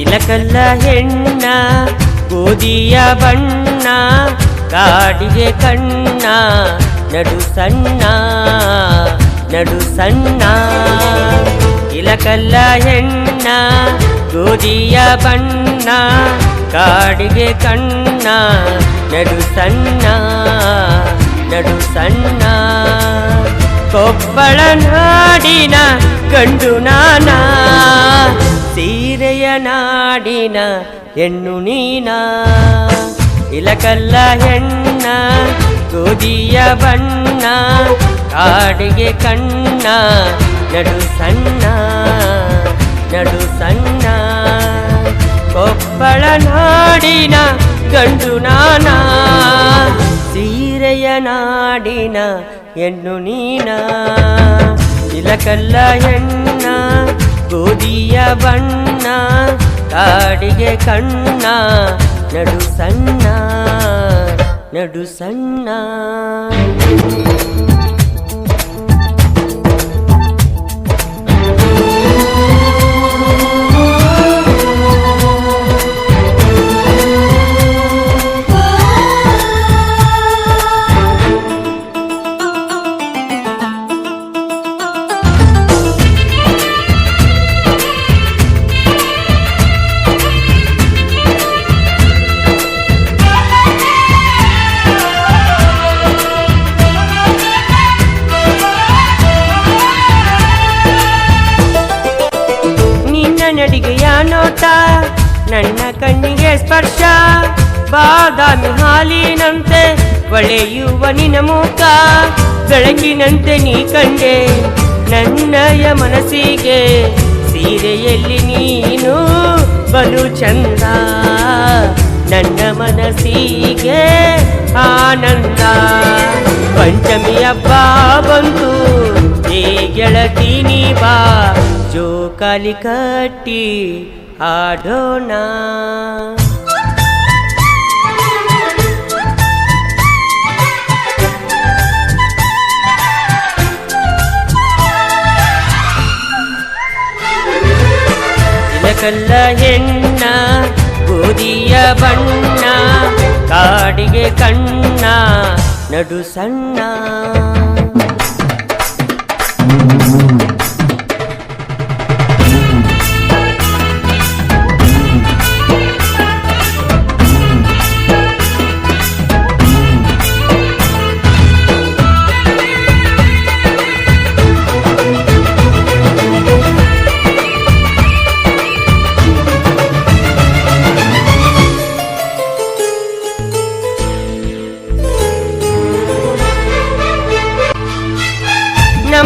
ಇಲಕಲ್ಲ ಹೆಣ್ಣ, ಗೋಧಿಯ ಬಣ್ಣ, ಕಾಡಿಗೆ ಕಣ್ಣ, ನಡು ಸಣ್ಣ ನಡು ಸಣ್ಣ. ಇಲಕಲ್ಲ ಹೆಣ್ಣ, ಗೋಧಿಯ ಬಣ್ಣ, ಕಾಡಿಗೆ ಕಣ್ಣ, ನಡು ಸಣ್ಣ ನಡು ಸಣ್ಣ. ಕೊಬ್ಬಳ ನಾಡಿನ ಕಂಡು ನಾನಾ ಸೀರೆಯ ನಾಡಿನ ಹೆಣ್ಣು ನೀನ. ಇಲಕಲ್ಲ ಹೆಣ್ಣ, ಗೋಧಿಯ ಬಣ್ಣ, ಕಾಡಿಗೆ ಕಣ್ಣ, ನಡು ಸಣ್ಣ ನಡು ಸಣ್ಣ. ಕೊಪ್ಪಳ ನಾಡಿನ ಗಂಡು ನಾನಾ, ಸೀರೆಯ ನಾಡಿನ ಹೆಣ್ಣು ನೀನ. ಇಲಕಲ್ಲ ಹೆಣ್ಣ ಗೋಧಿಯ ಬಣ್ಣ ಕಾಡಿಗೆ ಕಣ್ಣ ನಡು ಸಣ್ಣ ನಡು ಸಣ್ಣ. ನೋಟ ನನ್ನ ಕಣ್ಣಿಗೆ ಸ್ಪರ್ಶ. ಬಾದಾಮಿ ಹಾಲಿನಂತೆ ಒಳೆಯುವ ನಿನ ಮುಖ ಬೆಳಕಿನಂತೆ ನೀ ಕಂಡೆ ನನ್ನಯ ಮನಸ್ಸಿಗೆ. ಸೀರೆಯಲ್ಲಿ ನೀನು ಬಲು ಚಂದ. ನನ್ನ ಮನಸ್ಸಿಗೆ ಆನಂದ. ಪಂಚಮಿ ಹಬ್ಬ ಬಂತು, ಏ ಗೆಳತಿ ನೀ ಬಾ. ಜೋಕಾಲಿ ಕಟ್ಟಿ ಆಡೋಣ ಕಲ್ಲ ಹೆಣ್ಣ ಗೋಧಿಯ ಬಣ್ಣ ಕಾಡಿಗೆ ಕಣ್ಣ ನಡು ಸಣ್ಣ.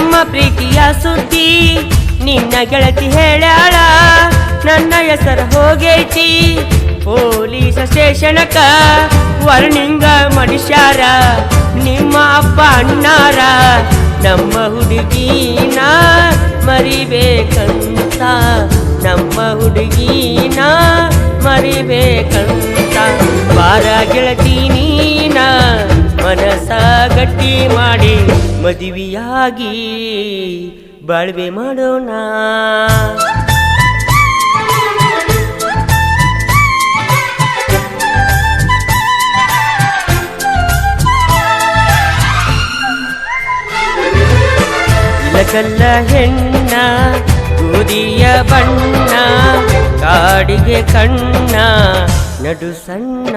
ನಮ್ಮ ಪ್ರೀತಿಯ ಸುದ್ದಿ ನಿನ್ನ ಗೆಳತಿ ಹೇಳ್ಯಾಳ, ನನ್ನ ಹೆಸರು ಹೋಗೈತಿ. ಪೊಲೀಸ್ ಸ್ಟೇಷನಕ ವರ್ಣಿಂಗ ಮನುಷ್ಯಾರ ನಿಮ್ಮ ಅಪ್ಪ ಅಣ್ಣಾರ, ನಮ್ಮ ಹುಡುಗಿನ ಮರಿಬೇಕಂತ. ನಮ್ಮ ಹುಡುಗಿನ ಮರಿಬೇಕಂತ. ಬಾರ ಗೆಳತಿ ಮನಸ ಗಟ್ಟಿ ಮಾಡಿ ಮದುವೆಯಾಗಿ ಬಾಳ್ವೆ ಮಾಡೋಣ. ಇಲಕಲ್ಲ ಹೆಣ್ಣ ಗೋಧಿಯ ಬಣ್ಣ ಕಾಡಿಗೆ ಕಣ್ಣ ನಡು ಸಣ್ಣ.